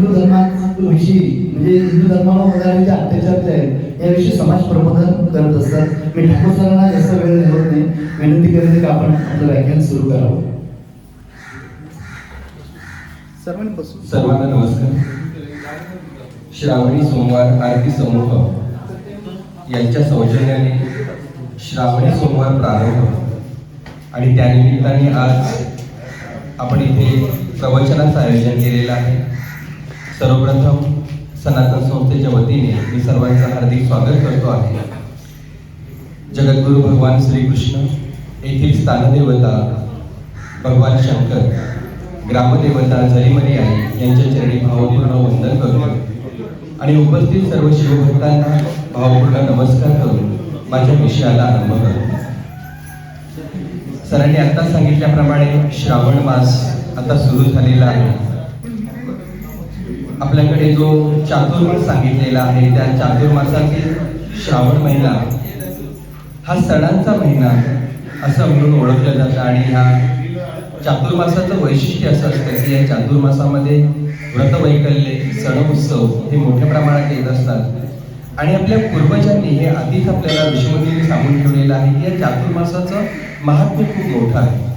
हिंदू धर्माविषयी म्हणजे हिंदू धर्मावर जे अत्याचार जे आहेत याविषयी समाज प्रबोधन करत असतात. मी ठाकूर सरांना जास्त वेळ देत नाही. विनंती करते की आपण आपलं व्याख्यान सुरू करावं. सर्वांना नमस्कार. श्रावणी सोमवार आरती समूह यांच्या सौजन्याने श्रावणी सोमवार प्रारंभ आणि त्यानिमित्ताने आज आपण इथे प्रवचनाचं आयोजन केलेलं आहे. सर्वप्रथम सनातन संस्थेच्या वतीने मी सर्वांचं हार्दिक स्वागत करतो आहे. जगद्गुरु भगवान श्रीकृष्ण येथील स्थानदेवता भगवान शंकर ग्रामदेवता जरीमरी आई यांच्या चरणी भावपूर्ण वंदन करतो आणि उपस्थित सर्व शिवभक्तांना भावपूर्ण नमस्कार करून माझ्या विषयाला आरंभ करतो. सरांनी आता सांगितल्याप्रमाणे श्रावण मास आता सुरू झालेला आहे. आपल्याकडे जो चातुर्मास सांगितलेला आहे त्या चातुर्मासातील श्रावण महिना हा सणांचा महिना असं म्हणून ओळखलं जातं. आणि ह्या चातुर्मासाचं वैशिष्ट्य असं असतं की या चातुर्मासामध्ये व्रतवैकल्ये सण उत्सव हे मोठ्या प्रमाणात येत असतात. आणि आपल्या पूर्वजांनी हे आधीच आपल्याला विश्वमतीने सांगून ठेवलेलं आहे की या चातुर्मासाचं महात्म्य खूप मोठं आहे.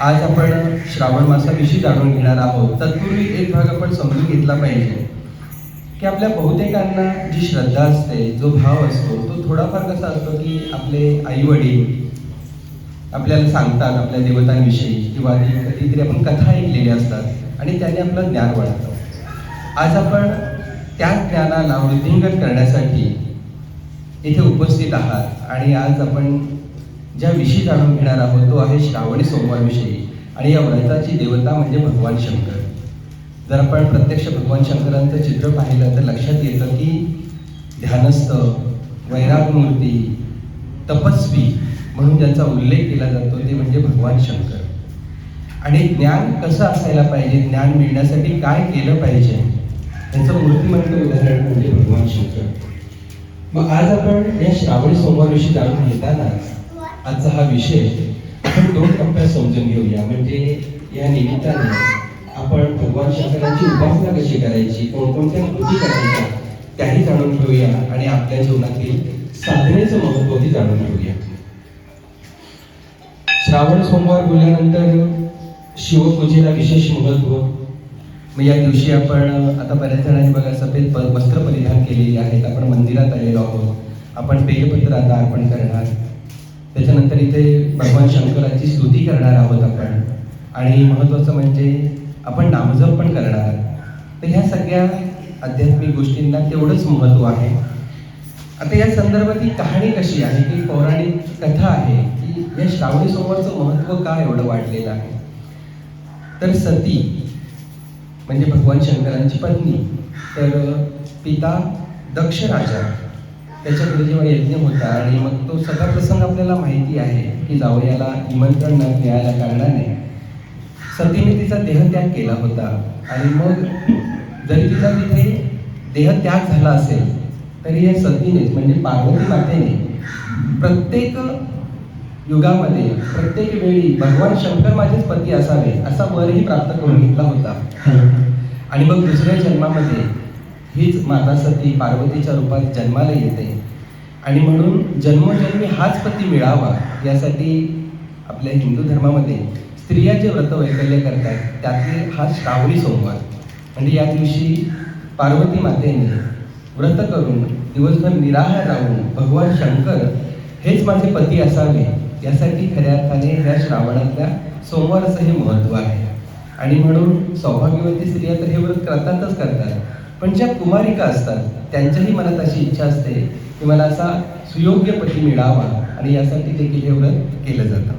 आज आपण श्रावण मासाविषयी जाणून घेणार आहोत. तत्पूर्वी एक भाग आपण समजून घेतला पाहिजे. की आपल्या बहुतेकांना जी श्रद्धा असते जो भाव असतो तो थोडाफार कसा असतो की आपले आई वडील आपल्याला सांगतात आपल्या देवतांविषयी किंवा कधीतरी आपण कथा ऐकलेल्या असतात आणि त्याने आपलं ज्ञान वाढतं. आज आपण त्या ज्ञानाला वृद्धिंगत करण्यासाठी इथे उपस्थित आहात आणि आज आपण ज्या विषयी जाणून घेणार आहोत तो आहे श्रावणी सोमवारविषयी. आणि या व्रताची देवता म्हणजे भगवान शंकर. जर आपण प्रत्यक्ष भगवान शंकरांचं चित्र पाहिलं तर लक्षात येतं की ध्यानस्थ वैरागमूर्ती तपस्वी म्हणून ज्यांचा उल्लेख केला जातो ते म्हणजे भगवान शंकर. आणि ज्ञान कसं असायला पाहिजे ज्ञान मिळण्यासाठी काय केलं पाहिजे याचं मूर्तिमंत उदाहरण म्हणजे भगवान शंकर. मग आज आपण या श्रावणी सोमवारविषयी जाणून घेताना आजचा हा विषय आपण दोन टप्प्यात समजून घेऊया. म्हणजे या निमित्ताने आपण भगवान शंकरांची उपासना कशी करायची कोणकोणत्या कृती करायच्या त्याही जाणून घेऊया आणि आपल्या जीवनातील साधनेचं महत्वही जाणून घेऊया. श्रावण सोमवार बोलल्यानंतर शिवपूजेला विशेष महत्त्व. मग या दिवशी आपण आता बऱ्याच जणांनी बघा सफेद वस्त्र परिधान केलेली आहेत. आपण मंदिरात आलेलो आहोत. आपण बेलपत्र आता अर्पण करणार. त्याच्यानंतर इथे भगवान शंकराची स्तुती करणार आहोत आपण. आणि महत्त्वाचं म्हणजे आपण नामजप पण करणार. तर ह्या सगळ्या आध्यात्मिक गोष्टींना तेवढंच महत्त्व आहे. आता या संदर्भातली कहाणी कशी आहे? की पौराणिक कथा आहे. की या श्रावणी सोमवारचं महत्त्व का एवढं वाढलेलं आहे? तर सती म्हणजे भगवान शंकरांची पत्नी तर पिता दक्ष राजा. त्याच्याकडे जेव्हा यज्ञ होता आणि मग तो सगळा प्रसंग आपल्याला माहिती आहे की जावयाला निमंत्रण न मिळाल्या कारणाने सतीने तिचा देहत्याग केला होता. आणि मग जरी तिचा तिथे देहत्याग झाला असेल तरी या सतीनेच म्हणजे पार्वती मातेने प्रत्येक युगामध्ये प्रत्येक वेळी भगवान शंकर माझेच पती असावे असा वरही प्राप्त करून घेतला होता. आणि मग दुसऱ्या जन्मामध्ये हीच माता सती पार्वतीच्या रूपात जन्माला येते. आणि म्हणून जन्मोजन्मी हाच पती मिळावा यासाठी आपल्या हिंदू धर्मामध्ये स्त्रिया जे व्रत वैकल्य करतात त्यातले हा श्रावणी सोमवार. म्हणजे या दिवशी पार्वती मातेने व्रत करून दिवसभर निराहार राहून भगवान शंकर हेच माझे पती असावे यासाठी खऱ्या अर्थाने या श्रावणातल्या सोमवाराचं हे महत्त्व आहे. आणि म्हणून सौभाग्यवती स्त्रिया तर हे व्रत करतातच करतात पण ज्या कुमारिका असतात त्यांच्याही मनात अशी इच्छा असते की मला असा सुयोग्य पती मिळावा आणि यासाठी देखील हे व्रत केलं जातं.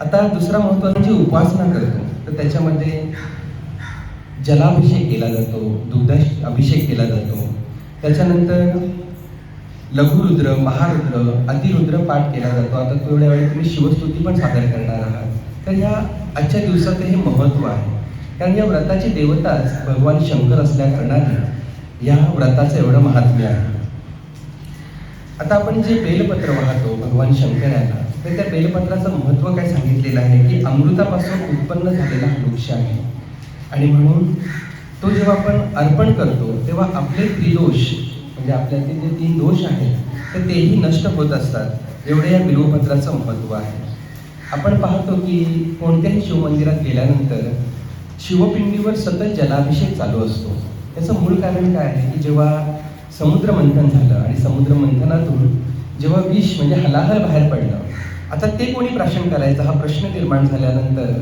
आता दुसरा महत्त्वाचा जी उपासना करतो. तर त्याच्यामध्ये जलाभिषेक केला जातो दुग्ध अभिषेक केला जातो. त्याच्यानंतर लघुरुद्र महारुद्र अतिरुद्र पाठ केला जातो. आता तेवढ्या वेळी तुम्ही शिवस्तुती पण सादर करणार आहात. तर ह्या आजच्या दिवसाचं हे महत्त्व आहे. कारण या व्रताची देवताच भगवान शंकर असल्या कारणाने या व्रताचं एवढं महात्म्य आहे. आता आपण जे बेलपत्र वाहतो भगवान शंकराला तर त्या बेलपत्राचं महत्त्व काय सांगितलेलं आहे की अमृतापासून उत्पन्न झालेला हा वृक्ष आहे. आणि म्हणून तो जेव्हा आपण अर्पण करतो तेव्हा आपले त्रिदोष म्हणजे आपल्यातले जे तीन दोष आहेत तर तेही नष्ट होत असतात. एवढे या बिल्वपत्राचं महत्त्व आहे. आपण पाहतो की कोणत्याही शिवमंदिरात गेल्यानंतर शिवपिंडीवर सतत जलाभिषेक चालू असतो. याचं मूळ कारण काय आहे की जेव्हा समुद्र मंथन झालं आणि समुद्र मंथनातून जेव्हा विष म्हणजे हलाहल बाहेर पडलं आता ते कोणी प्राशन करायचं हा प्रश्न निर्माण झाल्यानंतर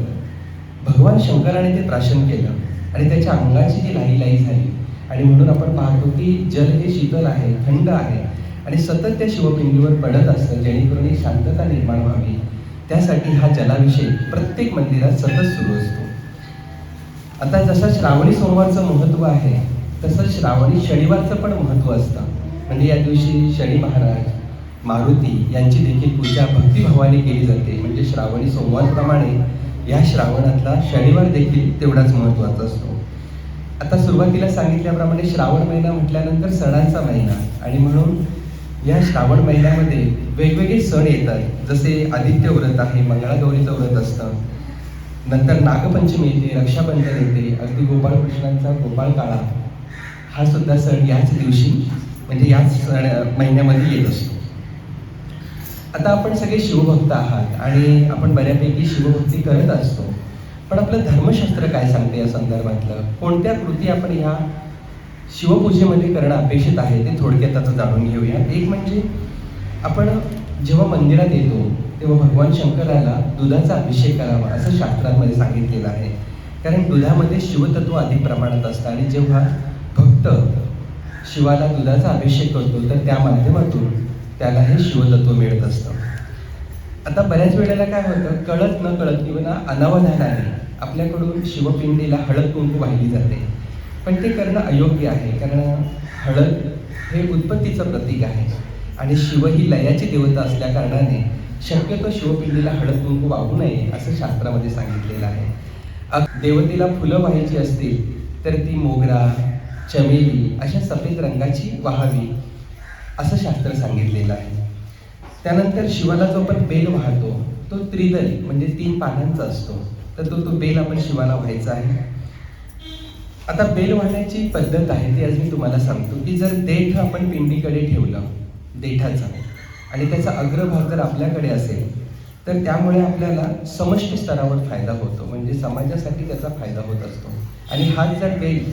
भगवान शंकराने ते प्राशन केलं आणि त्याच्या अंगाची ती लाई लाई झाली आणि म्हणून आपण पाहतो की जल हे शीतल आहे थंड आहे आणि सतत त्या शिवपिंडीवर पडत असतं जेणेकरून ही शांतता निर्माण व्हावी. त्यासाठी हा जलाभिषेक प्रत्येक मंदिरात सतत सुरू असतो. आता जसं श्रावणी सोमवारचं महत्त्व आहे तसं श्रावणी शनिवारचं पण महत्त्व असतं. म्हणजे या दिवशी शनी महाराज मारुती यांची देखील पूजा भक्तिभावाने केली जाते. म्हणजे श्रावणी सोमवारप्रमाणे या श्रावणातला शनिवार देखील तेवढाच महत्त्वाचा असतो. आता सुरुवातीला सांगितल्याप्रमाणे श्रावण महिना म्हटल्यानंतर सणांचा महिना. आणि म्हणून या श्रावण महिन्यामध्ये वेगवेगळे सण येतात. जसे आदित्य व्रत आहे मंगळागौरीचं व्रत असतं. नंतर नागपंचमी येते रक्षाबंधन येते अगदी गोपाळकृष्णांचा गोपाळ काळा हा सुद्धा सण याच दिवशी म्हणजे याच सण महिन्यामध्ये येत असतो. आता आपण सगळे शिवभक्त आहात आणि आपण बऱ्यापैकी शिवभक्ती करत असतो. पण आपलं धर्मशास्त्र काय सांगते या संदर्भातलं? कोणत्या कृती आपण ह्या शिवपूजेमध्ये करणं अपेक्षित आहे ते थोडक्यात आता जाणून घेऊया. एक म्हणजे आपण जेव्हा मंदिरात येतो तेव्हा भगवान शंकराला दुधाचा अभिषेक करावा असं शास्त्रांमध्ये सांगितलेलं आहे. कारण दुधामध्ये शिवतत्व अधिक प्रमाणात असतं आणि जेव्हा भक्त शिवाला दुधाचा अभिषेक करतो तर त्या माध्यमातून त्याला हे शिवतत्व मिळत असतं. आता बऱ्याच वेळेला काय होतं कळत न कळत किंवा अनावधानाने आपल्याकडून शिवपिंडीला हळद कुंकू वाहिली जाते. पण ते करणं अयोग्य आहे कारण हळद हे उत्पत्तीचं प्रतीक आहे. आणि शिव ही लयाची देवता असल्या कारणाने शक्यतो शिवपिंडीला हळद कुंकू वाहू नये असं शास्त्रामध्ये सांगितलेलं आहे. देवतेला फुलं व्हायची असतील तर ती मोगरा चमेली अशा सफेद रंगाची वाहावी असं शास्त्र सांगितलेलं आहे. त्यानंतर शिवाला जो आपण बेल वाहतो तो त्रिदल म्हणजे तीन पानांचा असतो. तर तो तो बेल आपण शिवाला व्हायचा आहे. आता बेल वाहण्याची पद्धत आहे ती आज मी तुम्हाला सांगतो की जर देठ आपण पिंडीकडे ठेवलं देठाचा आणि त्याचा अग्रभाग जर आपल्याकडे असेल तर त्यामुळे आपल्याला समष्टी स्तरावर फायदा होतो. म्हणजे समाजासाठी त्याचा फायदा होत असतो. आणि हा जर बेल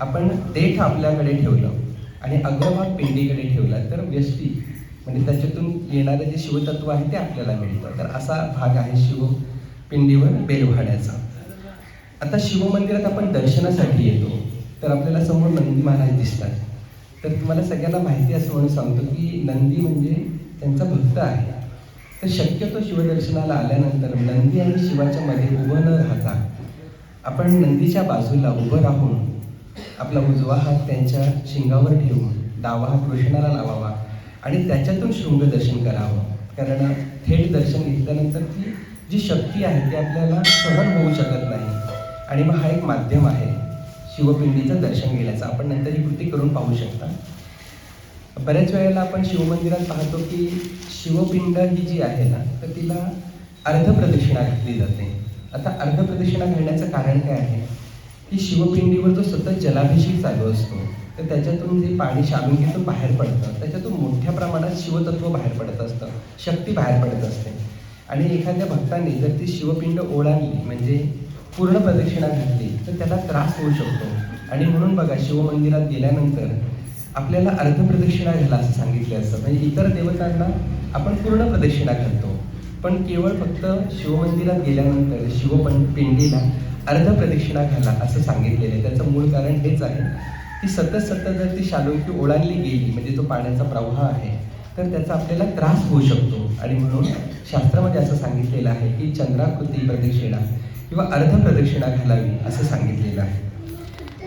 आपण देठ आपल्याकडे ठेवलं आणि अग्रभाग पिंडीकडे ठेवला तर व्यष्टी म्हणजे त्याच्यातून येणारं जे शिवतत्व आहे ते आपल्याला मिळतं. तर असा भाग आहे शिव पिंडीवर बेल वाहण्याचा आता शिवमंदिरात आपण दर्शनासाठी येतो. तर आपल्याला समोर नंदी महाराज दिसतात. तर तुम्हाला सगळ्यांना माहिती असं म्हणून सांगतो की नंदी म्हणजे त्यांचा भक्त आहे. तर शक्यतो शिवदर्शनाला आल्यानंतर नंदी आणि शिवाच्या मध्ये उभं न राहता आपण नंदीच्या बाजूला उभं राहून आपला उजवा हात त्यांच्या शिंगावर ठेवून डावा हात कृष्णाला लावावा आणि त्याच्यातून शृंग दर्शन करावं. कारण थेट दर्शन घेतल्यानंतर ती जी शक्ती आहे ती आपल्याला सहन होऊ शकत नाही. आणि मग हा एक माध्यम आहे शिवपिंडीचं दर्शन घेण्याचं. आपण नंतर ही कृती करून पाहू शकता. बऱ्याच वेळेला आपण शिवमंदिरात पाहतो की शिवपिंड ही जी आहे ना तर तिला अर्धप्रदक्षिणा घातली जाते. आता अर्धप्रदक्षिणा घालण्याचं कारण काय आहे? की शिवपिंडीवर जो सतत जलाभिषेक चालू असतो तर त्याच्यातून जे पाणी शालुंगीतून बाहेर पडतं त्याच्यातून मोठ्या प्रमाणात शिवतत्व बाहेर पडत असतं शक्ती बाहेर पडत असते. आणि एखाद्या भक्ताने जर ती शिवपिंड ओढाली म्हणजे पूर्ण प्रदक्षिणा घातली तर त्याला त्रास होऊ शकतो. आणि म्हणून बघा शिवमंदिरात गेल्यानंतर आपल्याला अर्धप्रदक्षिणा घाला असं सांगितले असतं. म्हणजे इतर देवतांना आपण पूर्ण प्रदक्षिणा घालतो पण केवळ फक्त शिवमंदिरात गेल्यानंतर शिवपिंडीला अर्ध अर्धप्रदक्षिणा घाला असं सांगितलेलं आहे. त्याचं मूळ कारण हेच आहे की सतत सतत जर ती शालोकी ओलांडली गेली म्हणजे जो पाण्याचा प्रवाह आहे तर त्याचा आपल्याला त्रास होऊ शकतो. आणि म्हणून शास्त्रामध्ये असं सांगितलेलं आहे की चंद्राकृती प्रदक्षिणा किंवा अर्धप्रदक्षिणा घालावी असं सांगितलेलं आहे.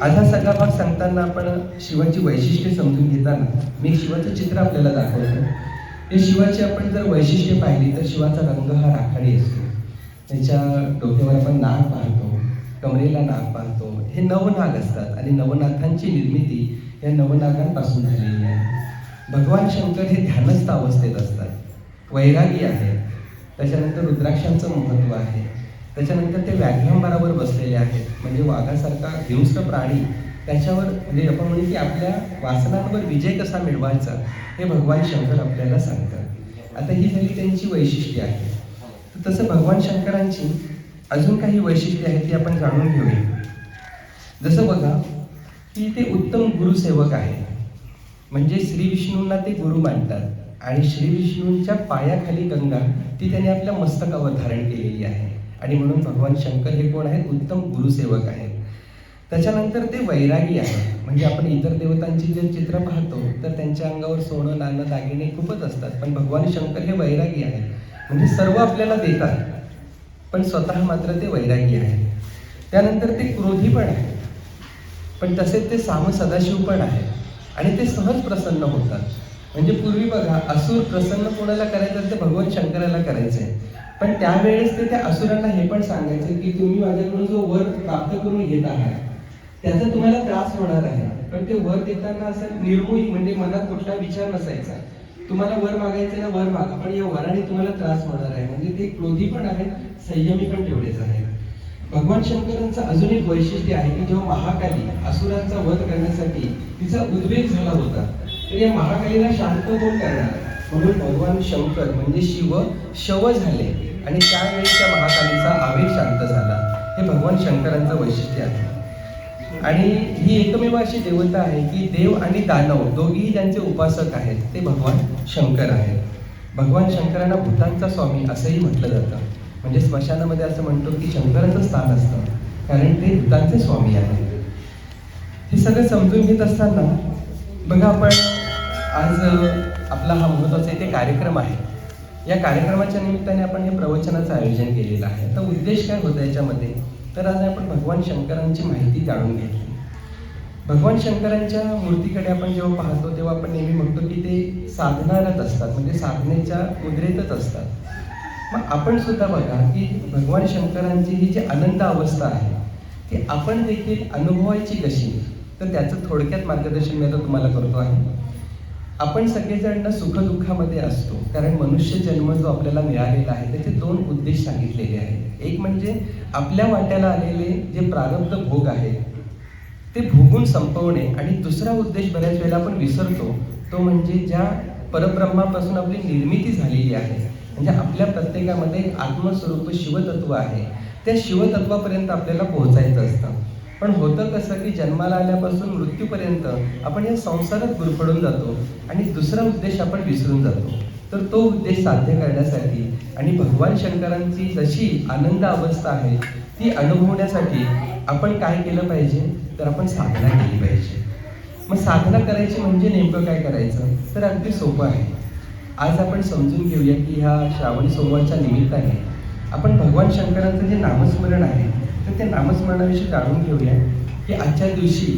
आज हा सगळा भाग सांगताना आपण शिवाची वैशिष्ट्ये समजून घेताना मी शिवाचं चित्र आपल्याला दाखवतो. हे शिवाची आपण जर वैशिष्ट्ये पाहिली तर शिवाचा रंग हा राखाडी असतो. त्याच्या डोक्यावर आपण नाग पाहतो कमरेला नाग पाहतो. हे नवनाग असतात आणि नवनाथांची निर्मिती या नवनागांपासून झालेली आहे. भगवान शंकर हे ध्यानस्थ अवस्थेत असतात. वैरागी आहे त्याच्यानंतर रुद्राक्षांचं महत्त्व आहे. त्याच्यानंतर ते व्याघ्रांबरावर बसलेले आहेत. म्हणजे वाघासारखा हिंस्र प्राणी त्याच्यावर म्हणजे आपण म्हणू की आपल्या वासनांवर विजय कसा मिळवायचा हे भगवान शंकर आपल्याला सांगतात. आता ही झाली त्यांची वैशिष्ट्ये आहे तसं भगवान शंकरांची अजून काही वैशिष्ट्ये आहेत ती आपण जाणून घेऊया. जसं बघा की ते उत्तम गुरुसेवक आहे म्हणजे श्री विष्णूंना ते गुरु मानतात. आणि श्री विष्णूंच्या पायाखाली गंगा ती त्याने आपल्या मस्तकावर धारण केलेली आहे. आणि म्हणून भगवान शंकर हे कोण आहेत? उत्तम गुरुसेवक आहेत. त्याच्यानंतर ते वैरागी आहेत. म्हणजे आपण इतर देवतांची जे चित्र पाहतो तर त्यांच्या अंगावर सोनं नाणं दागिने खूपच असतात. पण भगवान शंकर हे वैरागी आहेत. म्हणजे सर्व आपल्याला देतात. पण स्वतः मात्र ते वैरागी आहेत. त्यानंतर ते क्रोधी पण आहेत. पण तसेच ते साम सदाशिव पण आहेत. आणि ते सहज प्रसन्न होतात. म्हणजे पूर्वी बघा असुर प्रसन्न कोणाला करायचं ते भगवान शंकराला करायचे पण त्यावेळेस ते त्या असुरांना हे पण सांगायचे की तुम्ही माझ्याकडून जो वर प्राप्त करून घेत आहात त्याचा तुम्हाला त्रास होणार आहे. पण ते वर देताना असं निर्मोही म्हणजे मनात कुठला विचार नसायचा. तुम्हाला वर मागायचं ना वर मागा पण या वराने तुम्हाला त्रास होणार आहे. म्हणजे ते क्रोधी पण आहेत संयमी पण तेवढेच आहेत. भगवान शंकरांचं अजून एक वैशिष्ट्य आहे की जेव्हा महाकाली असुरांचा वध करण्यासाठी तिचा उद्वेग झाला होता तर या महाकालीला शांत कोण करणार? म्हणून भगवान शंकर म्हणजे शिव शव झाले. आणि त्यावेळी त्या महाकालीचा आवेग शांत झाला. हे भगवान शंकरांचं वैशिष्ट्य आहे. आणि ही एकमेव अशी देवता आहे की देव आणि दानव दोघीही ज्यांचे उपासक आहेत. ते भगवान शंकर आहेत. भगवान शंकरांना भूतांचा स्वामी असंही म्हटलं जातं. म्हणजे स्मशानामध्ये असं म्हणतो की शंकराचं स्थान असतं. कारण ते भूतांचे स्वामी आहेत. हे सगळं समजून घेत असताना बघा आपण आज आपला हा महत्त्वाचा इथे कार्यक्रम आहे. या कार्यक्रमाच्या निमित्ताने आपण हे प्रवचनाचं आयोजन केलेलं आहे. तर उद्देश काय होता याच्यामध्ये? तर आज आपण भगवान शंकरांची माहिती जाणून घेतली. भगवान शंकरांच्या मूर्तीकडे आपण जेव्हा पाहतो तेव्हा आपण नेहमी म्हणतो की ते साधनारत असतात. म्हणजे साधनेच्या मुद्रेतच असतात. मग आपण सुद्धा बघा की भगवान शंकरांची ही जी अनंत अवस्था आहे ती आपण देखील अनुभवायची कशी? तर त्याचं थोडक्यात मार्गदर्शन मी आता तुम्हाला करतो आहे. आपण सगळेजण ना सुखदुःखामध्ये असतो. कारण मनुष्य जन्म जो आपल्याला मिळालेला आहे त्याचे दोन उद्देश सांगितलेले आहेत. एक म्हणजे आपल्या वाट्याला आलेले जे प्रारब्ध भोग आहेत ते भोगून संपवणे. आणि दुसरा उद्देश बऱ्याच वेळेला आपण विसरतो तो म्हणजे ज्या परब्रह्मापासून आपली निर्मिती झालेली आहे म्हणजे आपल्या प्रत्येकामध्ये आत्मस्वरूप शिवतत्व आहे. त्या शिवतत्वापर्यंत आपल्याला पोहोचायचं असतं. पण होतं कसं की जन्माला आल्यापासून मृत्यूपर्यंत आपण या संसारात गुरफडून जातो आणि दुसरा उद्देश आपण विसरून जातो. तर तो उद्देश साध्य करण्यासाठी आणि भगवान शंकरांची जशी आनंद अवस्था आहे ती अनुभवण्यासाठी आपण काय केलं पाहिजे? तर आपण साधना केली पाहिजे. मग साधना करायची म्हणजे नेमकं काय करायचं? तर अगदी सोपं आहे. आज आपण समजून घेऊया की ह्या श्रावणी सोमवारच्या निमित्ताने आपण भगवान शंकरांचं जे नामस्मरण आहे तर त्या नामस्मरणाविषयी जाणून घेऊया की आजच्या दिवशी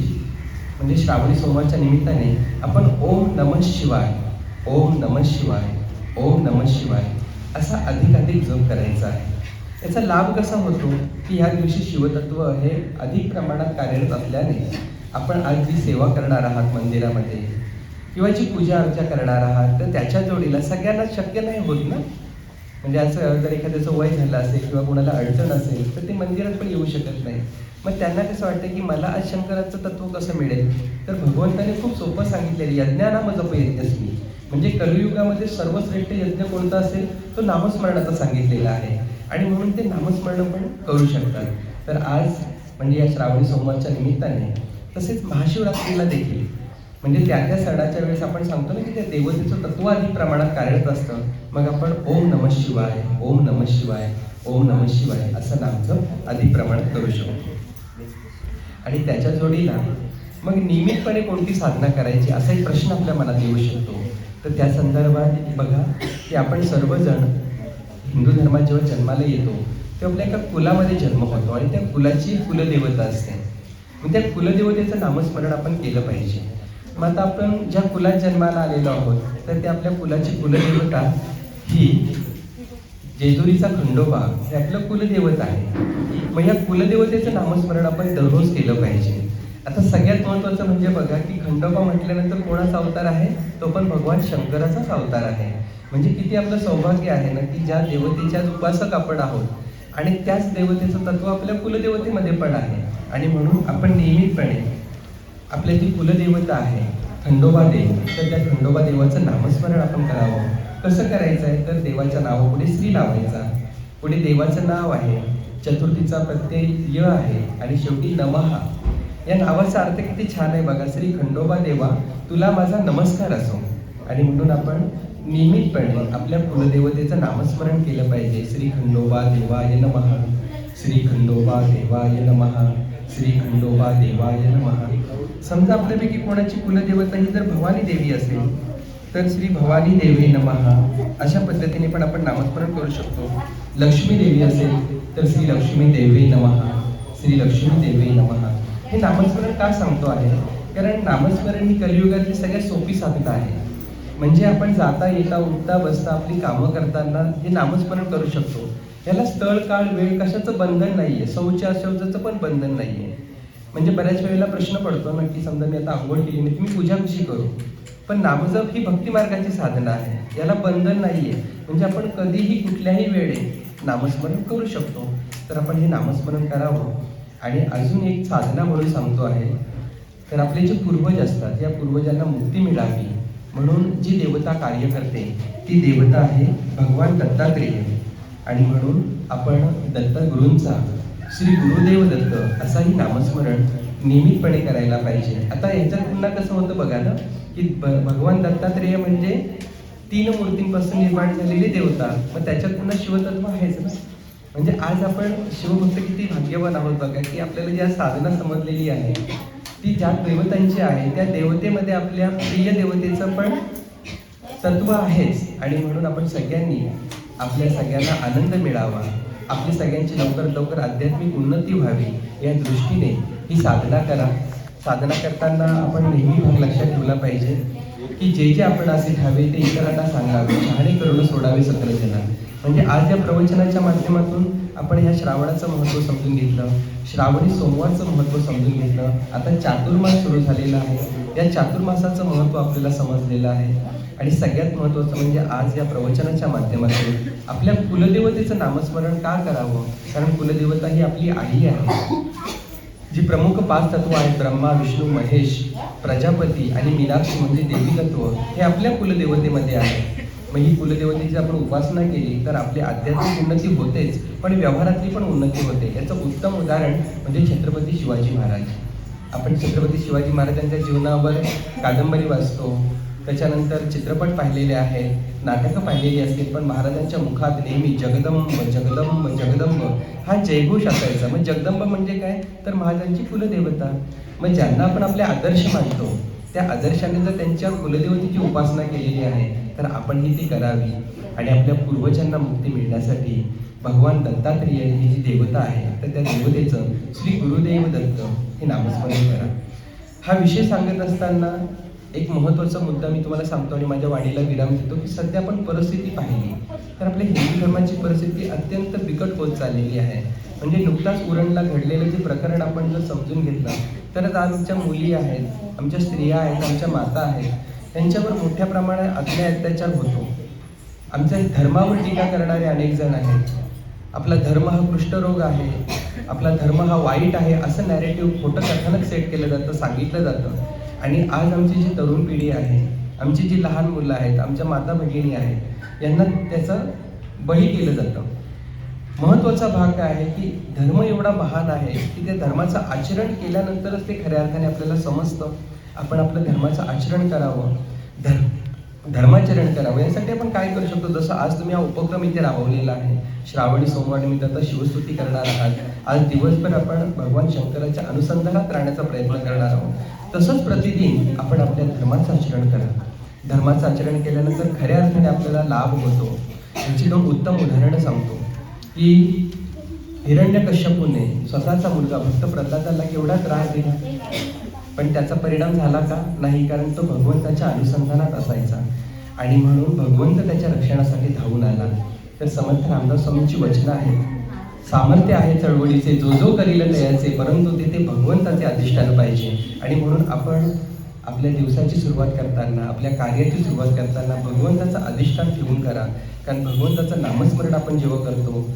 म्हणजे श्रावणी सोमवारच्या निमित्ताने आपण ओम नमः शिवाय ओम नमः शिवाय ओम नमः शिवाय असा अधिकाधिक जप करायचा आहे. याचा लाभ कसा होतो की ह्या दिवशी शिवतत्व हे अधिक प्रमाणात कार्यरत असल्याने आपण आज जी सेवा करणार आहात मंदिरामध्ये किंवा जी पूजा अर्चा करणार आहात तर त्याच्या जोडीला सगळ्यांना शक्य नाही होत ना? म्हणजे असं जर एखाद्याचं वय झालं असेल किंवा कोणाला अडचण असेल तर ते मंदिरात पण येऊ शकत नाही. मग त्यांना कसं वाटतं की मला आज शंकराचं तत्व कसं मिळेल? तर भगवंताने खूप सोपं सांगितलेलं यज्ञानाम जप यज्ञस्मी म्हणजे कलियुगामध्ये सर्वश्रेष्ठ यज्ञ कोणता असेल तो नामस्मरणाचा सांगितलेला आहे. आणि म्हणून ते नामस्मरण पण करू शकतात. तर आज म्हणजे या श्रावणी सोमवारच्या निमित्ताने तसेच महाशिवरात्रीला देखील म्हणजे त्या त्या सणाच्या वेळेस आपण सांगतो ना की त्या देवतेचं तत्व अधिक प्रमाणात कार्यरत असतं. मग आपण ओम नमः शिवाय ओम नमः शिवाय ओम नमः शिवाय असं नामचं अधिक प्रमाणात करू शकतो. आणि त्याच्या जोडीला मग नियमितपणे कोणती साधना करायची असा एक प्रश्न आपल्या मनात येऊ शकतो. तर त्या संदर्भात बघा की आपण सर्वजण हिंदू धर्मात जेव्हा जन्माला येतो तेव्हा आपल्या एका कुलामध्ये जन्म होतो आणि त्या कुलाची कुलदेवता असते. मग त्या कुलदेवतेचं नामस्मरण आपण केलं पाहिजे. मग आता आपण ज्या कुलात जन्माला आलेलो आहोत तर ते आपल्या कुलाची कुलदेवता ही जेजुरीचा खंडोबा हे आपलं कुलदेवत आहे. मग या कुलदेवतेचं नामस्मरण आपण दररोज केलं पाहिजे. आता सगळ्यात महत्वाचं म्हणजे बघा की खंडोबा म्हटल्यानंतर कोणाचा अवतार आहे? तो पण भगवान शंकराचाच अवतार आहे. म्हणजे किती आपलं सौभाग्य आहे ना की ज्या देवतेच्या उपासक आपण आहोत आणि त्याच देवतेचं तत्व आपल्या कुलदेवतेमध्ये पण आहे. आणि म्हणून आपण नियमितपणे आपल्या जी कुलदेवता आहे खंडोबा देव तर त्या खंडोबा देवाचं नामस्मरण आपण करावं. कसं करायचं आहे तर देवाच्या नावापुढे श्री लावायचा. पुढे देवाचं नाव आहे चतुर्थीचा प्रत्यय य आहे आणि शेवटी नमहा या नावाचा अर्थ किती छान आहे बघा. श्री खंडोबा देवा तुला माझा नमस्कार असो. आणि म्हणून आपण नियमितपणे आपल्या कुलदेवतेचं नामस्मरण केलं पाहिजे. श्री खंडोबा देवाय नमः. श्री खंडोबा देवाय नमः. श्री खंडोबा देवाय नमः. समजा आपल्यापैकी कोणाची कुलदेवता ही जर भवानी देवी असेल तर श्री भवानी देवी नमहा अशा पद्धतीने पण आपण नामस्मरण करू शकतो. लक्ष्मी देवी असेल तर श्री लक्ष्मी देवी नमहा श्री लक्ष्मी देवी नमहा हे नामस्मरण का सांगतो आहे? कारण नामस्मरण ही कलियुगातली सगळ्यात सोपी साधना आहे. म्हणजे आपण जाता येता उठता बसता आपली कामं करताना हे नामस्मरण करू शकतो. याला स्थळ काळ वेळ कशाचं बंधन नाहीये. शौच अशौचाचं पण बंधन नाहीये. म्हणजे बऱ्याच वेळेला प्रश्न पडतो ना की समजा मी आता आंघोळ केली नाही तुम्ही पूजा कशी करू? पण नामजप ही भक्ती मार्गाची साधना आहे. याला बंधन नाही आहे म्हणजे आपण कधीही कुठल्याही वेळे नामस्मरण करू शकतो. तर आपण हे नामस्मरण करावं. आणि अजून एक साधना म्हणून सांगतो आहे. तर आपले जे पूर्वज असतात या पूर्वजांना मुक्ती मिळावी. म्हणून जी देवता कार्य करते ती देवता आहे भगवान दत्तात्रेय. आणि म्हणून आपण दत्तगुरूंचा श्री गुरुदेव दत्त असाही नामस्मरण नियमितपणे करायला पाहिजे. आता याच्यात पुन्हा कसं होतं बघा ना की भगवान दत्तात्रेय म्हणजे तीन मूर्तींपासून निर्माण झालेली देवता. मग त्याच्यात पुन्हा शिवतत्व आहेच ना. म्हणजे आज आपण शिवभक्त किती भाग्यवान आहोत बघा की आपल्याला ज्या साधना समजलेली आहे ती ज्या देवतांची आहे त्या देवतेमध्ये आपल्या प्रिय देवतेचं पण तत्व आहेच. आणि म्हणून आपण सगळ्यांनी आपल्या सगळ्यांना आनंद मिळावा. आपली सगळ्यांची लवकरात लवकर आध्यात्मिक उन्नती व्हावी या दृष्टीने ही साधना करा. साधना करताना आपण नेहमी भाग लक्षात ठेवला पाहिजे की जे जे आपण असे ठावे ते इतरांना सांगावे. शहाणे करून सोडावे सत्रजना म्हणजे आज या प्रवचनाच्या माध्यमातून आपण ह्या श्रावणाचं महत्त्व समजून घेतलं. श्रावणी सोमवारचं महत्त्व समजून घेतलं. आता चातुर्मास सुरू झालेला आहे. या चातुर्मासाचं महत्त्व आपल्याला समजलेलं आहे. आणि सगळ्यात महत्त्वाचं म्हणजे आज या प्रवचनाच्या माध्यमातून आपल्या कुलदेवतेचं नामस्मरण का करावं? कारण कुलदेवता ही आपली आई आहे. जी प्रमुख पाच तत्व आहेत ब्रह्मा विष्णू महेश प्रजापती आणि मीनाक्षी म्हणजे देवीतत्व हे आपल्या कुलदेवतेमध्ये आहे. मग ही कुलदेवतेची आपण उपासना केली तर आपली आध्यात्मिक उन्नती होतेच पण व्यवहारातली पण उन्नती होते. याचं उत्तम उदाहरण म्हणजे छत्रपती शिवाजी महाराज. आपण छत्रपती शिवाजी महाराजांच्या जीवनावर कादंबरी वाचतो. त्याच्यानंतर चित्रपट पाहिलेले आहेत नाटकं पाहिलेली असतील पण महाराजांच्या मुखात नेहमी जगदंब जगदंब जगदंब हा जयघोष असायचा. मग जगदंब म्हणजे काय? तर महाराजांची कुलदेवता. मग ज्यांना आपण आपले आदर्श मानतो त्या आदर्शाने जर त्यांच्या कुलदेवतेची उपासना केलेली आहे तर आपणही ती करावी. आणि आपल्या पूर्वजांना मुक्ती मिळण्यासाठी भगवान दत्तात्रेय ही जी देवता आहे तर त्या देवतेचं श्री गुरुदेव दत्त हे नामस्मरण करा. हा विषय सांगत असताना एक महत्त्वाचा मुद्दा मी तुम्हाला सांगतो आणि माझ्या वाणीला विराम देतो की सध्या आपण परिस्थिती पाहिली. तर आपल्या हिंदू धर्माची परिस्थिती अत्यंत बिकट होत चाललेली आहे. म्हणजे नुकताच उरणला घडलेलं जे प्रकरण आपण जर समजून घेतलं तरच आमच्या मुली आहेत आमच्या स्त्रिया आहेत आमच्या माता आहेत त्यांच्यावर मोठ्या प्रमाणात अन्याय अत्याचार होतो. आमच्या धर्मावर टीका करणारे अनेक जण आहेत. आपला धर्म हा कुष्ठरोग आहे. आपला धर्म हा वाईट आहे असं नॅरेटिव्ह खोटं कथानक सेट केलं जातं सांगितलं जातं. आणि आज आमची जी तरुण पिढी आहे आमची जी लहान मुलं आहेत आमच्या माता भगिनी आहेत यांना त्याचं बळी केलं जातं. महत्त्वाचा भाग काय आहे की धर्म एवढा महान आहे की त्या धर्माचं आचरण केल्यानंतरच ते खऱ्या अर्थाने आपल्याला समजतं. आपण आपलं धर्माचं आचरण करावं. धर्म धर्माचरण करावं. यासाठी आपण काय करू शकतो? जसं आज तुम्ही हा उपक्रम इथे राबवलेला आहे. श्रावणी सोमवार निमित्त आता शिवस्तुती करणार आहात. आज दिवसभर आपण भगवान शंकराच्या अनुसंधानात राहण्याचा प्रयत्न करणार आहोत. तसंच प्रतिदिन आपण आपल्या धर्माचं आचरण करा. धर्माचं आचरण केल्यानंतर खऱ्या अर्थाने आपल्याला लाभ होतो. याची दोन उत्तम उदाहरणं सांगतो. की हिरण्यकश्यपूने स्वतःचा मुलगा भक्त प्रल्हादाला केवढा त्रास दिला? पण त्याचा परिणाम झाला का? नाही कारण तो भगवंताच्या अनुसंधानात असायचा. आणि म्हणून भगवंत त्याच्या रक्षणासाठी धावून आला. तर समर्थ रामदास स्वामींची वचनं आहेत. सामर्थ्य आहे चळवळीचे जो जो करील तयाचे परंतु तेथे भगवंताचे अधिष्ठान पाहिजे. आणि म्हणून आपण आपल्या दिवसाची सुरुवात करताना आपल्या कार्याची सुरुवात करताना भगवंताचं अधिष्ठान ठेवून करा. कारण भगवंताचं नामस्मरण आपण जेव्हा करतो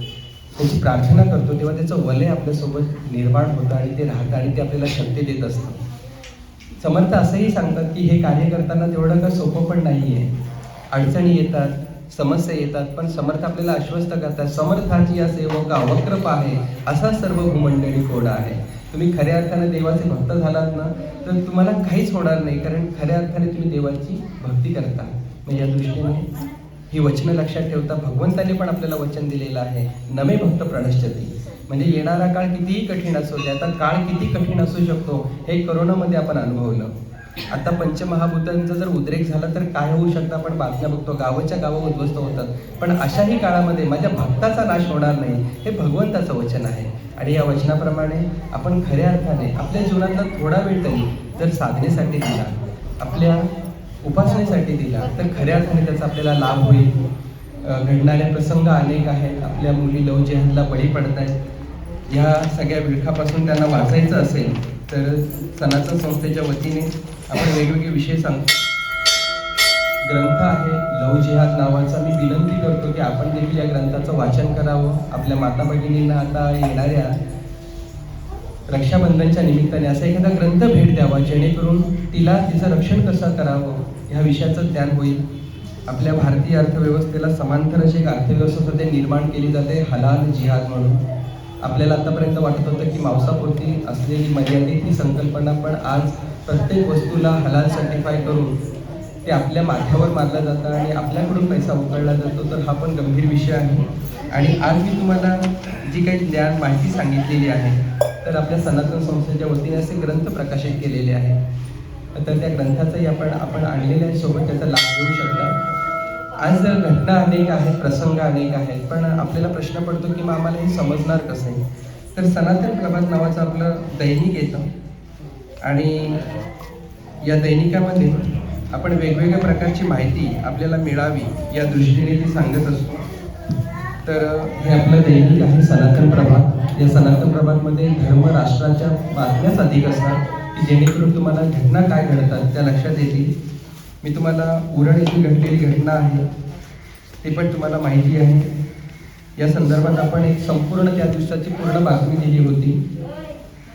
त्याची प्रार्थना करतो तेव्हा त्याचं वलय आपल्यासोबत निर्माण होतं आणि ते राहतं आणि ते आपल्याला शक्ती देत असतं. समर्थ असंही सांगतात की हे कार्य करताना तेवढं का सोपं पण नाही आहे अडचणी येतात समस्या येतात पण समर्थ आपल्याला आश्वस्त करतात. समर्थाची या सेवका वक्रप आहे असा सर्व भूमंडळी कोड आहे. तुम्ही खऱ्या अर्थाने देवाचे भक्त झालात ना तर तुम्हाला काहीच होणार नाही कारण खऱ्या अर्थाने तुम्ही देवाची भक्ती करता. म्हणजे या दृष्टीने ही वचनं लक्षात ठेवता भगवंताने पण आपल्याला वचन दिलेलं आहे. नमे भक्त प्रणश्चती म्हणजे येणारा काळ कितीही कठीण असू दे आता काळ किती कठीण असू शकतो हे करोनामध्ये आपण अनुभवलं. आता पंचमहाभूतांचा जर उद्रेक झाला तर काय होऊ शकतं? आपण बातम्या बघतो गावाच्या गावं उद्ध्वस्त होतात. पण अशाही काळामध्ये माझ्या भक्ताचा नाश होणार नाही हे भगवंताचं वचन आहे. आणि या वचनाप्रमाणे आपण खऱ्या अर्थाने आपल्या जीवनातला थोडा वेळ तरी जर साधनेसाठी दिला आपल्या उपासनेसाठी दिला तर खऱ्या अर्थाने त्याचा आपल्याला लाभ होईल. घडणारे प्रसंग अनेक आहेत. आपल्या मुली लव जेहादला बळी पडत आहेत. या सगळ्या विळखापासून त्यांना वाचायचं असेल तर सनातन संस्थेच्या वतीने आपण वेगवेगळे विषय सांगतो ग्रंथ आहे लव जिहाद नावाचा. मी विनंती करतो की आपण देखील या ग्रंथाचं वाचन करावं. आपल्या माता भगिनींना आता येणाऱ्या रक्षाबंधनच्या निमित्ताने असा एखादा ग्रंथ भेट द्यावा जेणेकरून तिला तिचं रक्षण कसं करावं ह्या विषयाचं ज्ञान होईल. आपल्या भारतीय अर्थव्यवस्थेला समांतर अशी एक अर्थव्यवस्था सध्या निर्माण केली जाते हलाल जिहाद म्हणून. आपल्याला आतापर्यंत वाटत होतं की मांसापुरती असलेली मर्यादित ही संकल्पना पण आज प्रत्येक वस्तूला हलाल सर्टिफाय करून ते आपल्या माथ्यावर मारलं जातं आणि आपल्याकडून पैसा उकळला जातो तर हा पण गंभीर विषय आहे. आणि आज मी तुम्हाला जी काही ज्ञान माहिती सांगितलेली आहे तर आपल्या सनातन संस्थेच्या वतीने असे ग्रंथ प्रकाशित केलेले आहेत. तर त्या ग्रंथाचाही आपण आपण आणलेल्या सोबत त्याचा लाभ घेऊ शकता. आज जर घटना अनेक आहेत प्रसंग अनेक आहेत पण आपल्याला प्रश्न पडतो की मग आम्हाला हे समजणार कसं आहे? तर सनातन प्रभात नावाचं आपलं दैनिक येतं आणि या दैनिकामध्ये आपण वेगवेगळ्या प्रकारची माहिती आपल्याला मिळावी या दृष्टीने ती सांगत असतो. तर हे आपलं दैनिक आहे सनातन प्रभात. या सनातन प्रभातमध्ये धर्म राष्ट्राच्या बातम्याच अधिक असतात की जेणेकरून तुम्हाला घटना काय घडतात त्या लक्षात येतील. मी तुम्हाला उरण येथे घडलेली घटना आहे ते पण तुम्हाला माहिती आहे. या संदर्भात आपण एक संपूर्ण त्या दिवसाची पूर्ण बातमी दिली होती.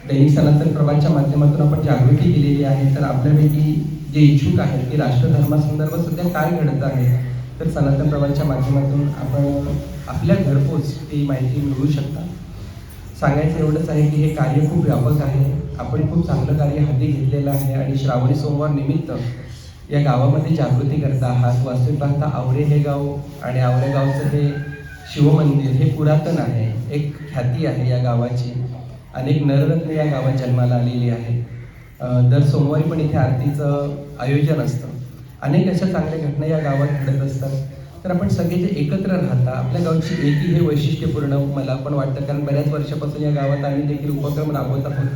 दैनिक सनातन प्रभातच्या माध्यमातून आपण जागृती केलेली आहे. तर आपल्यापैकी जे इच्छुक आहेत ते राष्ट्रधर्मासंदर्भात सध्या काय घडत आहे तर सनातन प्रभातच्या माध्यमातून आपण आपल्या घरपोच ती माहिती मिळवू शकता सांगायचं एवढंच आहे की हे कार्य खूप व्यापक आहे. आपण खूप चांगलं कार्य हाती घेतलेलं आहे आणि श्रावणी सोमवार निमित्त या गावामध्ये जागृती करता आहात. वास्तविक पाहता आवरे हे गाव आणि आवरे गावचं हे शिवमंदिर हे पुरातन आहे. एक ख्याती आहे या गावाची. अनेक नररत्न या गावात जन्माला आलेली आहे. दर सोमवारी पण इथे आरतीचं आयोजन असतं. अनेक अशा चांगल्या घटना या गावात घडत असतात. तर आपण सगळे जे एकत्र राहता. आपल्या गावची एकी हे वैशिष्ट्यपूर्ण मला पण वाटतं कारण बऱ्याच वर्षापासून या गावात आम्ही देखील उपक्रम राबवत आहोत.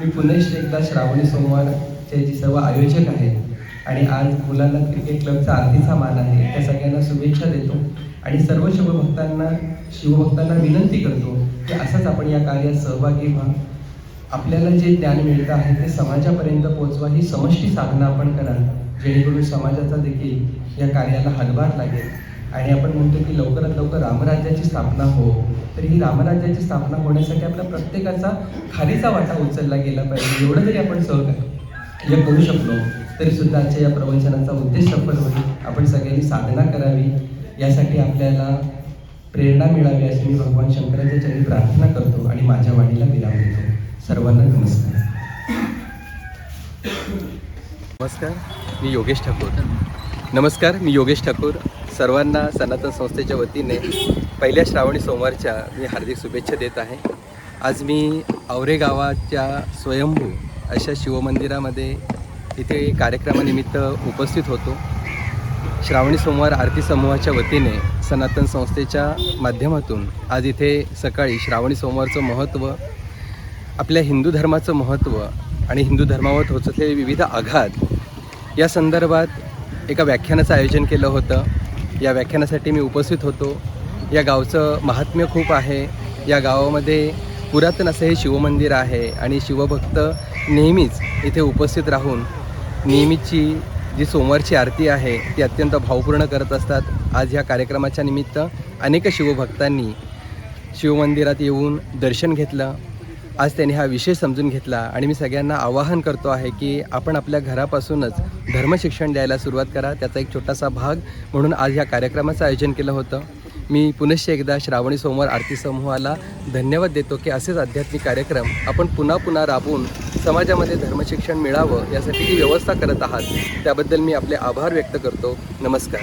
मी पुन्हा एकदा श्रावणी सोमवारचे जे सर्व आयोजक आहेत आणि आज मुलांना क्रिकेट क्लबचा आरतीचा मान आहे त्या सगळ्यांना शुभेच्छा देतो आणि सर्व शिवभक्तांना शिवभक्तांना विनंती करतो की असंच आपण या कार्यात सहभागी व्हा. आपल्याला जे ज्ञान मिळतं आहे ते समाजापर्यंत पोहोचवा ही समष्टी साधना आपण करा जेणेकरून समाजाचा देखील या कार्याला हातभार लागेल. आणि आपण म्हणतो की लवकरात लवकर रामराज्याची स्थापना हो. तर ही रामराज्याची स्थापना होण्यासाठी आपल्या प्रत्येकाचा खारीचा वाटा उचलला गेला पाहिजे. एवढं जरी आपण सहकार्य करू शकलो तरी सुद्धा आजच्या या प्रवचनाचा उद्देश सफल होईल. आपण सगळ्यांनी साधना करावी. यासाठी आपल्याला प्रेरणा मिळावी अशी मी भगवान शंकराच्या चरणी प्रार्थना करतो आणि माझ्या वाणीला विराम देतो. सर्वांना नमस्कार. नमस्कार मी योगेश ठाकूर. नमस्कार मी योगेश ठाकूर. सर्वांना सनातन संस्थेच्या वतीने पहिल्या श्रावणी सोमवारच्या मी हार्दिक शुभेच्छा देत आहे. आज मी आवरे गावाच्या स्वयंभू अशा शिवमंदिरामध्ये इथे कार्यक्रमानिमित्त उपस्थित होतो. श्रावणी सोमवार आरती समूहाच्या वतीने सनातन संस्थेच्या माध्यमातून आज इथे सकाळी श्रावणी सोमवारचं महत्त्व आपल्या हिंदू धर्माचं महत्त्व आणि हिंदू धर्मावर होत असलेले विविध आघात या संदर्भात एका व्याख्यानाचं आयोजन केलं होतं. या व्याख्यानासाठी मी उपस्थित होतो. या गावचं महात्म्य खूप आहे. या गावामध्ये पुरातन असं हे शिवमंदिर आहे आणि शिवभक्त नेहमीच इथे उपस्थित राहून नेहमीची जी सोमवारची आरती आहे ती अत्यंत भावपूर्ण करत असतात. आज ह्या कार्यक्रमाच्या निमित्त अनेक शिवभक्तांनी शिवमंदिरात येऊन दर्शन घेतलं. आज त्यांनी हा विषय समजून घेतला आणि मी सगळ्यांना आवाहन करतो आहे की आपण आपल्या घरापासूनच धर्मशिक्षण द्यायला सुरुवात करा. त्याचा एक छोटासा भाग म्हणून आज ह्या कार्यक्रमाचं आयोजन केलं होतं. मी पुनश्च एकदा श्रावणी सोमवार आरती समूहाला धन्यवाद देतो की असेच आध्यात्मिक कार्यक्रम आपण पुन्हा पुन्हा राबवून समाजामध्ये धर्मशिक्षण मिळावं यासाठी जी व्यवस्था करत आहात त्याबद्दल मी आपले आभार व्यक्त करतो. नमस्कार.